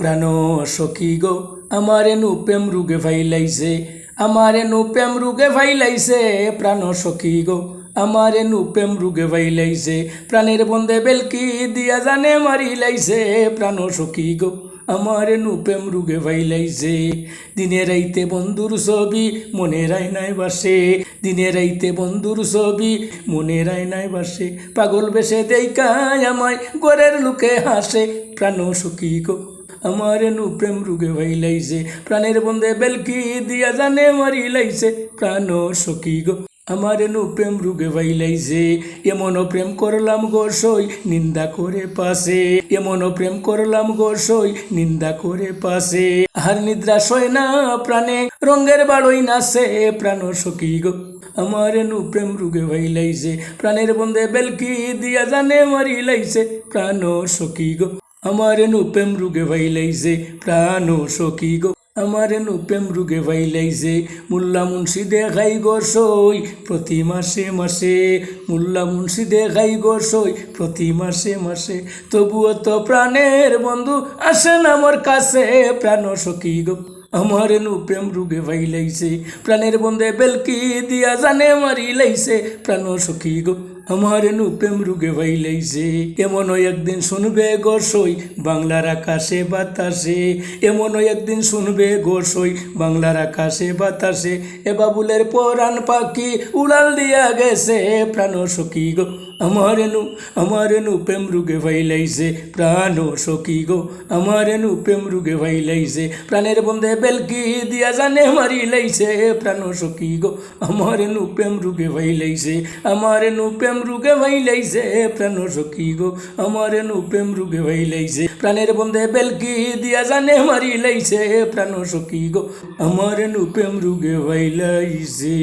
প্রাণ সখী গো, আমারে নু প্রেম রুগে ফাইলাইছে আমারে নু প্রেম রুগে ফাইলাইছে প্রাণ সখী গো, আমারে নু প্রেম রুগে ফাইলাইছে প্রাণের বন্ধে বেলকি দিয়া জানে মারিলাইছে প্রাণ সখী গো, আমারে নু প্রেম রুগে ফাইলাইছে দিনে রাইতে বন্ধুর ছবি মনে রাই নাই বাসে দিনে রাইতে বন্ধুর ছবি মনে রাই নাই বাসে, পাগল বেশে দেইকায় আমায় গরের লোকে হাসে প্রাণ সুখী গো। আমার নু প্রেম রুগে ভাইলাইছে প্রাণের বন্ধে বেলকি দিয়া জানে মারিলাইছে প্রাণ সখী গো, আমার নু প্রেম রুগে ভাইলাইছে এমনও প্রেম করলাম গো সই, নিন্দা করে পাশে। এমন প্রেম করলাম গো সই, নিন্দা করে পাশে। আর নিদ্রা সয় না প্রাণে রঙ্গের বাড়ই নাচে প্রাণ সখী গো। আমার নু প্রেম রুগে ভাইলাইছে প্রাণের বন্ধে বেলকি দিয়া জানে মারিলাইছে প্রাণ সখী গো আমার নু প্রেম রুগে ভাইলাইছে প্রাণ সখী গো আমার নু প্রেম রুগে ভাইলাইছে মুল্লা মুন্সি দেখাই গো সই প্রতি মাসে মাসে মুল্লা মুন্সি দেখাই গো সই প্রতি মাসে মাসে তবুও তো প্রাণের বন্ধু আসেন আমার কাছে প্রাণ সখী গো আমার নু প্রেম রুগে ভাইলাইছে প্রাণের বন্ধে বেলকি দিয়া জানে মারিলাইছে প্রাণ সখী গো আমার নু প্রেম রুগে ভাইলাইছে এমনও একদিন শুনবে গোসই বাংলার আকাশে বাতাসে এমনও একদিন শুনবে গোসই বাংলার আকাশে বাতাসে এ বাবুলের পরাণ পাখি উড়াল দিয়া গেছে প্রাণ সখী গো আমার নু আমার নু প্রেম রুগে ভাইলাইছে প্রাণ সখী গো আমার নু প্রেম রুগে ভাইলাইছে প্রাণের বন্ধে বেলকি দিয়া জানে মারিলাইছে প্রাণ সখী গো আমার নু প্রেম রুগে ভাইলাইছে আমার নু প্রেম রুগে ভাইলাইছে প্রাণ সখী গো, আমার এনু প্রেম রুগে ভাইলাইছে প্রাণের বন্ধে বেলকি দিয়া জানে মারি লাইছে, প্রাণ সখী গো, আমার এনু প্রেম রুগে ভাইলাইছে